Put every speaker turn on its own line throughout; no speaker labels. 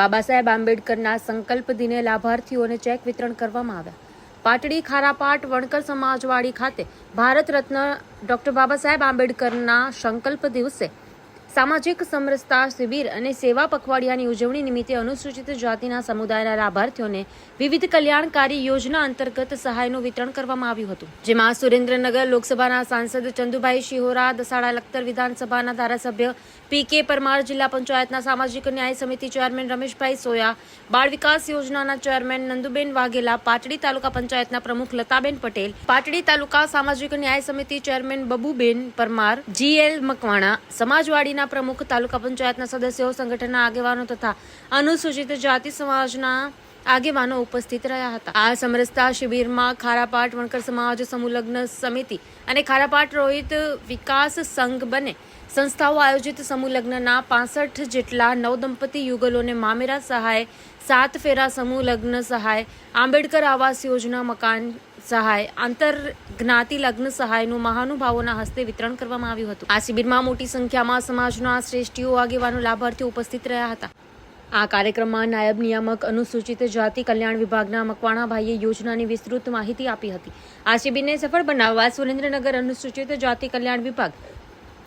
બાબા સાહેબ આંબેડકરના સંકલ્પ દિને લાભાર્થીઓને ચેક વિતરણ કરવામાં આવ્યા. પાટડી ખારાપાટ વણકર સમાજવાડી ખાતે ભારત રત્ન ડોક્ટર બાબા સાહેબ આંબેડકરના સંકલ્પ દિવસે સામાજિક સમરસતા શિબિર અને સેવા પખવાડિયાની ઉજવણી નિમિત્તે અનુસૂચિત જાતિના સમુદાયના લાભાર્થીઓને વિવિધ કલ્યાણકારી યોજના અંતર્ગત સહાયનું વિતરણ કરવામાં આવ્યું હતું. જેમાં સુરેન્દ્રનગર લોકસભાના સાંસદ ચંદુભાઈ શિહોરા, દસાડા લખતર વિધાનસભાના ધારાસભ્ય પી કે પરમાર, જિલ્લા પંચાયતના સામાજિક ન્યાય સમિતિ ચેરમેન રમેશભાઈ સોયા, બાળ વિકાસ યોજનાના ચેરમેન નંદુબેન વાઘેલા, પાટડી તાલુકા પંચાયતના પ્રમુખ લતાબેન પટેલ, પાટડી તાલુકા સામાજિક ન્યાય સમિતિ chairman Babuben Parmar G L Makwana, સમાજવાડીના પ્રમુખ, તાલુકા પંચાયતના સદસ્યો, સંગઠનના આગેવાનો તથા અનુસૂચિત જાતિ સમાજના આગેવાનો ઉપસ્થિત રહ્યા હતા. આ સમરસતા શિબિરમાં ખારાપાટ વણકર સમાજ સમૂહલગ્ન સમિતિ અને ખારાપાટ રોહિત વિકાસ સંઘ બને સંસ્થાઓ આયોજિત સમૂહલગ્નના પાસઠ જેટલા નવદંપતી યુગલોને મામેરા સહાય, સાત ફેરા સમૂહ લગ્ન સહાય, આંબેડકર આવાસ યોજના મકાન સહાય આંતર જ્ઞાતિ લગ્ન સહાયનું મહાનુભાવોના હસ્તે વિતરણ કરવામાં આવ્યું હતું. આ શિબિરમાં મોટી સંખ્યામાં સમાજના શ્રેષ્ઠીઓ, આગેવાનો, લાભાર્થીઓ ઉપસ્થિત રહ્યા હતા. આ કાર્યક્રમમાં નાયબ નિયામક અનુસૂચિત જાતિ કલ્યાણ વિભાગના મકવાણાભાઈએ યોજનાની વિસ્તૃત માહિતી આપી હતી. આ શિબિરને સફળ બનાવવા સુરેન્દ્રનગર અનુસૂચિત જાતિ કલ્યાણ વિભાગ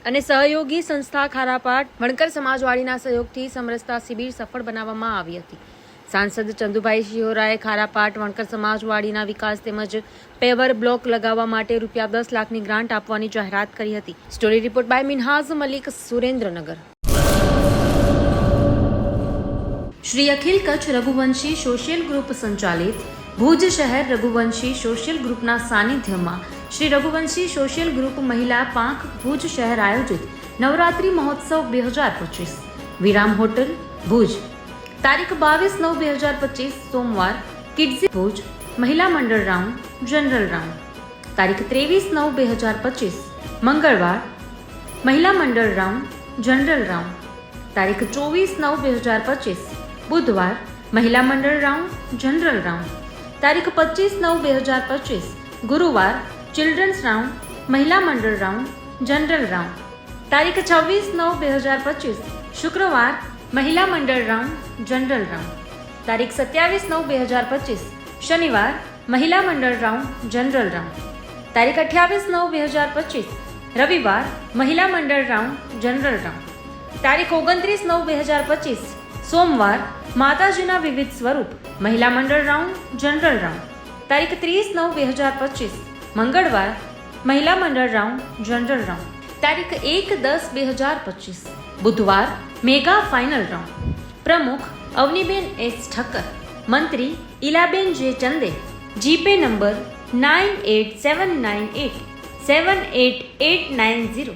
અને સહયોગી સંસ્થા ખારાપાટ, વણકર સમાજવાડીના સહયોગથી સમરસતા શિબિર સફળ બનાવવામાં આવી હતી. સાંસદ ચંદુભાઈ શિહોરાએ ખારાપાટ, વણકર સમાજવાડીના વિકાસ તેમજ પેવર બ્લોક લગાવવા માટે રૂપિયા દસ લાખની ગ્રાન્ટ આપવાની જાહેરાત કરી હતી. Story report by Minhaz Malik, Surendranagar. Shri Akhil Kutch Raghuvanshi social group સંચાલિત ભુજ શહેર રઘુવંશી સોશિયલ ગ્રુપના સાનિધ્યમાં શ્રી રઘુવંશી સોશિયલ ગ્રુપ મહિલા પાંખ ભુજ શહેર આયોજિત નવરાત્રી મહોત્સવ બે હજાર પચીસ. વિરામ હોટલ, ભુજ. તારીખ બાવીસ નવ બે હજાર પચીસ, સોમવાર, કિડઝી ભુજ, મહિલા મંડળ રાઉન્ડ, જનરલ રાઉન્ડ. તારીખ ત્રેવીસ નવ બે હજાર પચીસ, મંગળવાર, મહિલા મંડળ રાઉન્ડ, જનરલ રાઉન્ડ. તારીખ ચોવીસ નવ બે હજાર પચીસ, બુધવાર, મહિલા મંડળ રાઉન્ડ, જનરલ રાઉન્ડ. તારીખ પચીસ નવ બે હજાર પચીસ, ગુરુવાર, ચિલ્ડ્રન્સ રાઉન્ડ, મહિલા મંડળ રાઉન્ડ, જનરલ રાઉન્ડ. તારીખ છવ્વીસ નવ બે હજાર પચીસ, શુક્રવાર મહિલા મંડળ રાઉન્ડ જનરલ રાઉન્ડ તારીખ સત્યાવીસ નવ બે હજાર પચીસ. શનિવાર, મહિલા મંડળ રાઉન્ડ જનરલ રાઉન્ડ તારીખ અઠ્યાવીસ નવ બે હજાર પચીસ. રવિવાર, મહિલા મંડળ રાઉન્ડ જનરલ રાઉન્ડ તારીખ ઓગણત્રીસ નવ બે હજાર પચીસ. સોમવાર, માતાજીના વિવિધ સ્વરૂપ, મહિલા મંડળ રાઉન્ડ જનરલ રાઉન્ડ તારીખ ત્રીસ નવ બે હજાર પચીસ. મંગળવાર, મહિલા મંડળ રાઉન્ડ જનરલ રાઉન્ડ તારીખ એક દસ બે હજાર પચીસ. બુધવાર મેગા ફાઇનલ રાઉન્ડ. પ્રમુખ અવનીબેન એસ ઠક્કર, મંત્રી Ilaben J Chande, GPay number nine eight seven nine eight, seven eight eight nine zero.